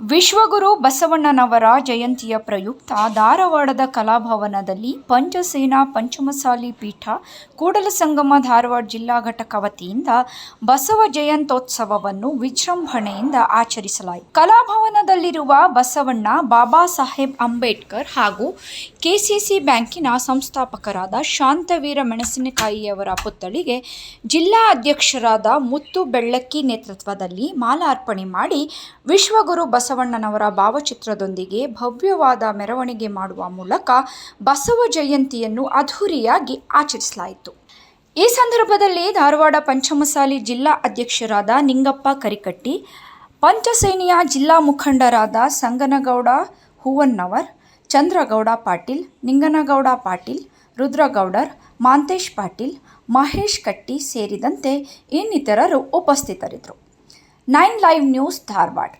ವಿಶ್ವಗುರು ಬಸವಣ್ಣನವರ ಜಯಂತಿಯ ಪ್ರಯುಕ್ತ ಧಾರವಾಡದ ಕಲಾಭವನದಲ್ಲಿ ಪಂಚಸೇನಾ ಪಂಚಮಸಾಲಿ ಪೀಠ, ಕೂಡಲ ಸಂಗಮ ಧಾರವಾಡ ಜಿಲ್ಲಾ ಘಟಕ ವತಿಯಿಂದ ಬಸವ ಜಯಂತ್ಯೋತ್ಸವವನ್ನು ವಿಜೃಂಭಣೆಯಿಂದ ಆಚರಿಸಲಾಯಿತು. ಕಲಾಭವನದಲ್ಲಿರುವ ಬಸವಣ್ಣ ಬಾಬಾ ಸಾಹೇಬ್ ಅಂಬೇಡ್ಕರ್ ಹಾಗೂ ಕೆಸಿಸಿ ಬ್ಯಾಂಕಿನ ಸಂಸ್ಥಾಪಕರಾದ ಶಾಂತವೀರ ಮೆಣಸಿನಕಾಯಿಯವರ ಪುತ್ಥಳಿಗೆ ಜಿಲ್ಲಾ ಅಧ್ಯಕ್ಷರಾದ ಮುತ್ತು ಬೆಳ್ಳಕ್ಕಿ ನೇತೃತ್ವದಲ್ಲಿ ಮಾಲಾರ್ಪಣೆ ಮಾಡಿ ವಿಶ್ವಗುರು ಬಸವಣ್ಣನವರ ಭಾವಚಿತ್ರದೊಂದಿಗೆ ಭವ್ಯವಾದ ಮೆರವಣಿಗೆ ಮಾಡುವ ಮೂಲಕ ಬಸವ ಜಯಂತಿಯನ್ನು ಅದ್ಧೂರಿಯಾಗಿ ಆಚರಿಸಲಾಯಿತು. ಈ ಸಂದರ್ಭದಲ್ಲಿ ಧಾರವಾಡ ಪಂಚಮಸಾಲಿ ಜಿಲ್ಲಾ ಅಧ್ಯಕ್ಷರಾದ ನಿಂಗಪ್ಪ ಕರಿಕಟ್ಟಿ, ಪಂಚಸೇನೆಯ ಜಿಲ್ಲಾ ಮುಖಂಡರಾದ ಸಂಗನಗೌಡ ಹೂವನ್ನವರ್, ಚಂದ್ರಗೌಡ ಪಾಟೀಲ್, ನಿಂಗನಗೌಡ ಪಾಟೀಲ್, ರುದ್ರಗೌಡರ್, ಮಾಂತೇಶ್ ಪಾಟೀಲ್, ಮಹೇಶ್ ಕಟ್ಟಿ ಸೇರಿದಂತೆ ಇನ್ನಿತರರು ಉಪಸ್ಥಿತರಿದ್ದರು. Nine live news Dharwad.